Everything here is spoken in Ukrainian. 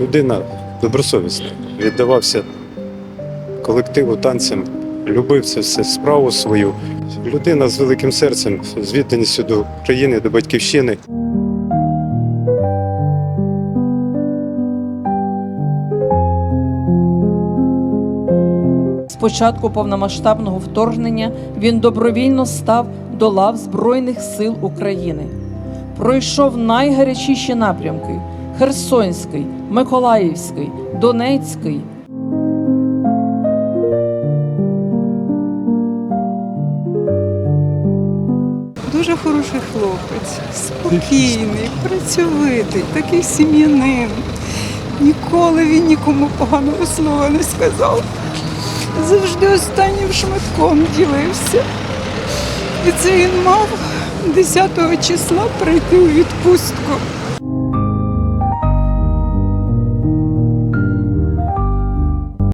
людина добросовісна, віддавався колективу танцям, любив це все справу свою. Людина з великим серцем, з відданістю до країни, до батьківщини. З початку повномасштабного вторгнення він добровільно став до лав Збройних сил України. Пройшов найгарячіші напрямки: Херсонський, Миколаївський, Донецький. Дуже хороший хлопець, спокійний, працьовитий, такий сім'янин. Ніколи він нікому поганого слова не сказав. Завжди останнім шматком ділився. І це він мав 10 числа прийти у відпустку.